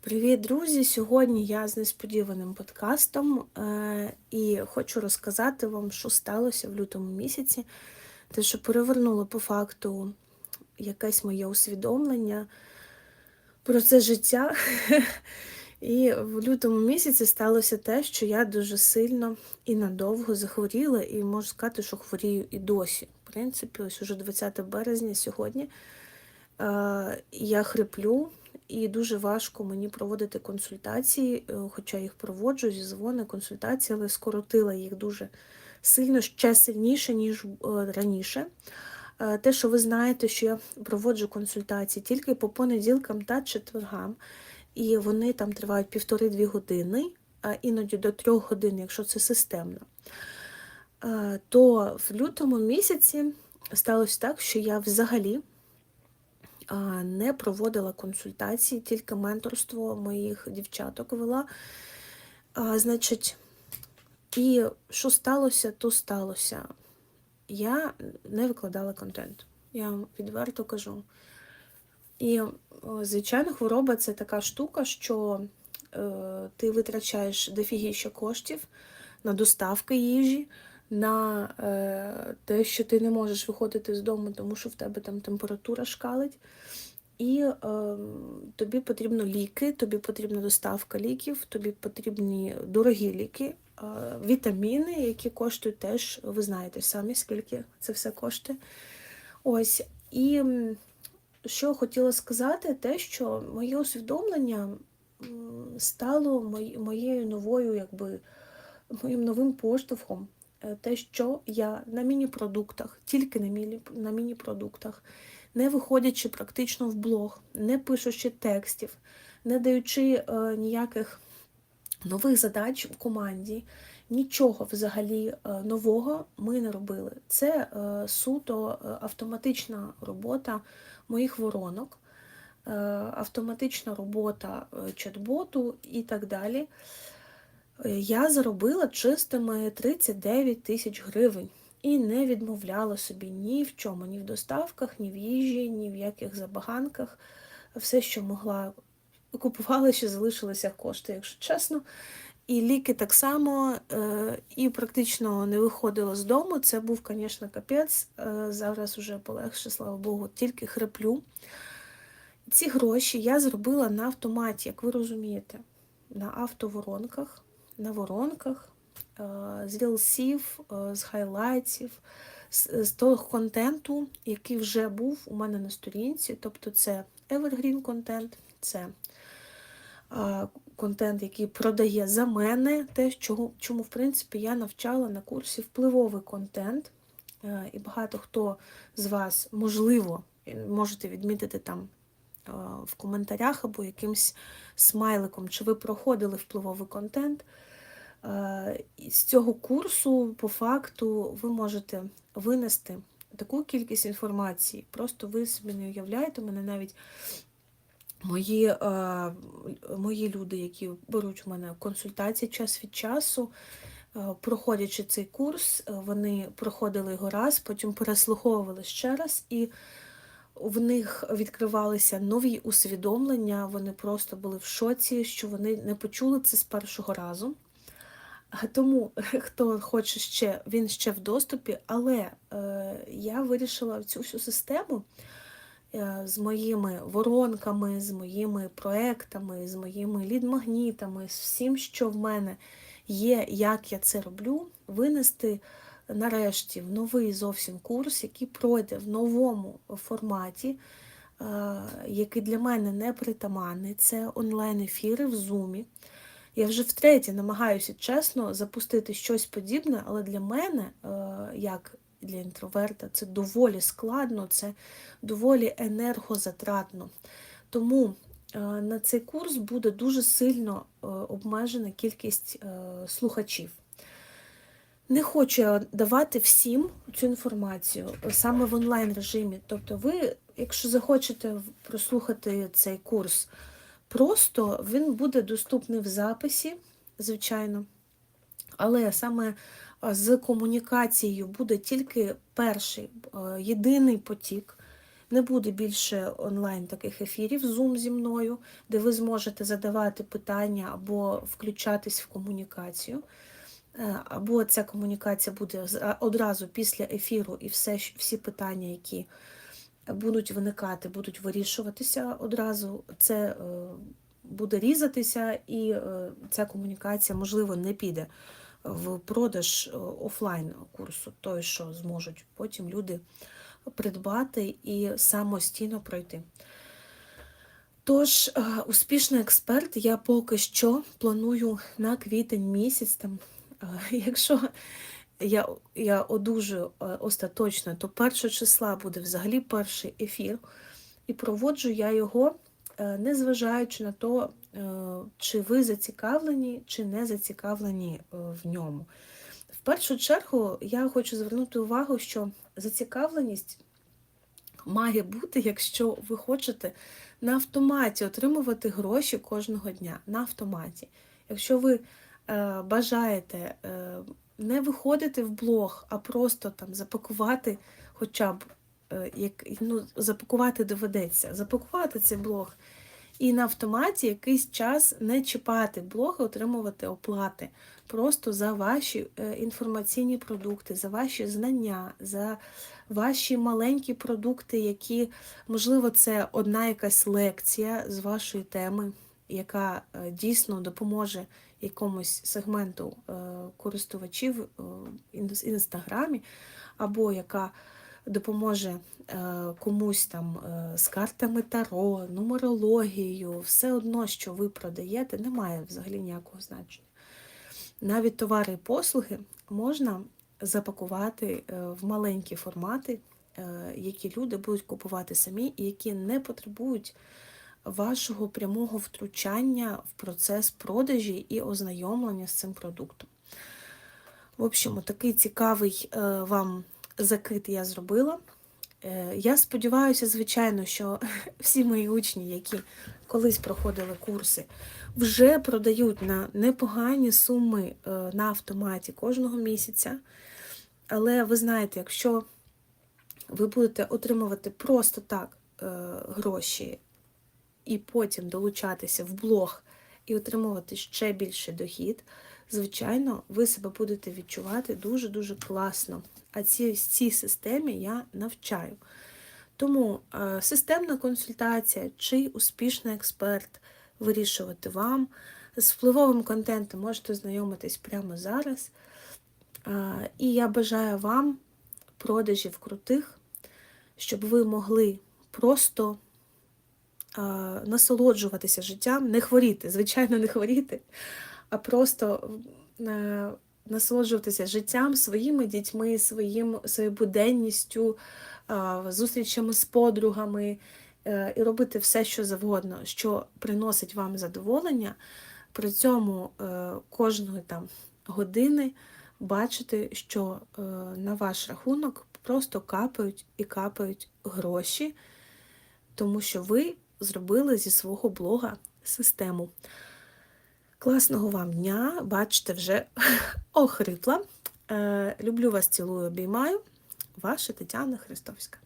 Привіт, друзі! Сьогодні я з несподіваним подкастом е, і хочу розказати вам, що сталося в лютому місяці, те, що перевернуло по факту якесь моє усвідомлення про це життя. І в лютому місяці сталося те, що я дуже сильно і надовго захворіла, і можу сказати, що хворію і досі. В принципі, ось уже 20 березня сьогодні е, я хриплю. І дуже важко мені проводити консультації, е, хоча їх проводжу зі дзвони, консультації, але скоротила їх дуже сильно, ще сильніше, ніж е, раніше. Е, те, що ви знаєте, що я проводжу консультації тільки по понеділкам та четвергам, і вони там тривають півтори-дві години, а іноді до трьох годин, якщо це системно. То в лютому місяці сталося так, що я взагалі не проводила консультації, тільки менторство моїх дівчаток вела. Значить, і що сталося, то сталося. Я не викладала контент. Я вам відверто кажу. І, звичайно, хвороба це така штука, що е, ти витрачаєш дофігіща коштів на доставки їжі на е, те, що ти не можеш виходити з дому, тому що в тебе там температура шкалить. І е, тобі потрібно ліки, тобі потрібна доставка ліків, тобі потрібні дорогі ліки, е, вітаміни, які коштують теж, ви знаєте самі, скільки це все коштує. Ось. І що хотіла сказати, те, що моє усвідомлення стало моєю новою, якби моїм новим поштовхом. Е, те, що я на міні-продуктах, тільки на міні-продуктах, не виходячи практично в блог, не пишучи текстів, не даючи е, ніяких нових задач в команді, нічого взагалі е, нового ми не робили. Це е, суто е, автоматична робота моїх воронок, е, автоматична робота чат-боту і так далі. Я заробила чистими 39 тисяч гривень і не відмовляла собі ні в чому, ні в доставках, ні в їжі, ні в яких забаганках. Все, що могла, купувала, ще залишилися кошти, якщо чесно. І ліки так само, е, і практично не виходила з дому. Це був, звісно, капець. Е, зараз вже полегше, слава Богу, тільки хриплю. Ці гроші я зробила на автоматі, як ви розумієте, на автоворонках на воронках, е, з рілсів, е, з хайлайтів, з того контенту, який вже був у мене на сторінці. Тобто це evergreen контент, це е, контент, який продає за мене, те, чому, в принципі, я навчала на курсі впливовий контент. І багато хто з вас, можливо, можете відмітити там в коментарях або якимсь смайликом, чи ви проходили впливовий контент. Е, з цього курсу, по факту, ви можете винести таку кількість інформації. Просто ви собі не уявляєте, мене навіть мої е, мої люди, які беруть у мене консультації час від часу, е, проходячи цей курс, вони проходили його раз, потім переслуховували ще раз, і в них відкривалися нові усвідомлення, вони просто були в шоці, що вони не почули це з першого разу. Тому, хто хоче ще, він ще в доступі, але е, я вирішила цю всю систему е, з моїми воронками, з моїми проектами, з моїми лід-магнітами, з всім, що в мене є, як я це роблю, винести нарешті в новий зовсім курс, який пройде в новому форматі, е, який для мене не притаманний. Це онлайн-ефіри в Zoom. Я вже втретє намагаюся чесно запустити щось подібне, але для мене, е, як для інтроверта, це доволі складно, це доволі енергозатратно. Тому е, на цей курс буде дуже сильно е, обмежена кількість слухачів. Не хочу я давати всім цю інформацію саме в онлайн режимі. Тобто, ви, якщо захочете прослухати цей курс, Просто він буде доступний в записі, звичайно. Але саме з комунікацією буде тільки перший єдиний потік. Не буде більше онлайн таких ефірів Zoom зі мною, де ви зможете задавати питання або включатись в комунікацію. Е, Або ця комунікація буде одразу після ефіру, і все, всі питання, які будуть виникати, будуть вирішуватися одразу. Це е, буде різатися, і е, ця комунікація, можливо, не піде в продаж е, офлайн курсу, той, що зможуть потім люди придбати і самостійно пройти. Тож, успішний експерт я поки що планую на квітень місяць. Там, якщо я, я одужую е, остаточно, то 1 числа буде взагалі перший ефір, і проводжу я його, е, незважаючи на те, чи ви зацікавлені, чи не зацікавлені е, в ньому. В першу чергу я хочу звернути увагу, що зацікавленість має бути, якщо ви хочете на автоматі отримувати гроші кожного дня. На автоматі. Якщо ви е, бажаєте е, не виходити в блог, а просто там запакувати хоча б е, як, ну, запакувати доведеться, запакувати цей блог і на автоматі якийсь час не чіпати блог, і отримувати оплати. Просто за ваші е, інформаційні продукти, за ваші знання, за ваші маленькі продукти, які, можливо, це одна якась лекція з вашої теми, яка е, дійсно допоможе якомусь сегменту е, користувачів е, в інстаграмі, або яка допоможе е, комусь там е, з картами таро, нумерологією, все одно, що ви продаєте, не має взагалі ніякого значення. Навіть товари і послуги можна запакувати е, в маленькі формати, е, які люди будуть купувати самі, і які не потребують вашого прямого втручання в процес продажі і ознайомлення з цим продуктом. В общем, такий цікавий е, вам закид я зробила. Е, Я сподіваюся, звичайно, що всі мої учні, які колись проходили курси, вже продають на непогані суми е, на автоматі кожного місяця. Але ви знаєте, якщо ви будете отримувати просто так гроші і потім долучатися в блог і отримувати ще більший дохід, звичайно, ви себе будете відчувати дуже-дуже класно. А ці, цій системі я навчаю. Тому е, системна консультація чи успішний експерт вирішувати вам. З впливовим контентом можете знайомитись прямо зараз. Е, і я бажаю вам продажів крутих, щоб ви могли просто насолоджуватися життям, не хворіти, звичайно, не хворіти, а просто е, насолоджуватися життям, своїми дітьми, своїм, своєю буденністю, зустрічами з подругами е, і робити все, що завгодно, що приносить вам задоволення. При цьому е, кожної там години бачити, що на ваш рахунок просто капають і капають гроші, тому що ви зробили зі свого блога систему. Класного вам дня, бачите, вже охрипла. Е, люблю вас, цілую, обіймаю. Ваша Тетяна Христовська.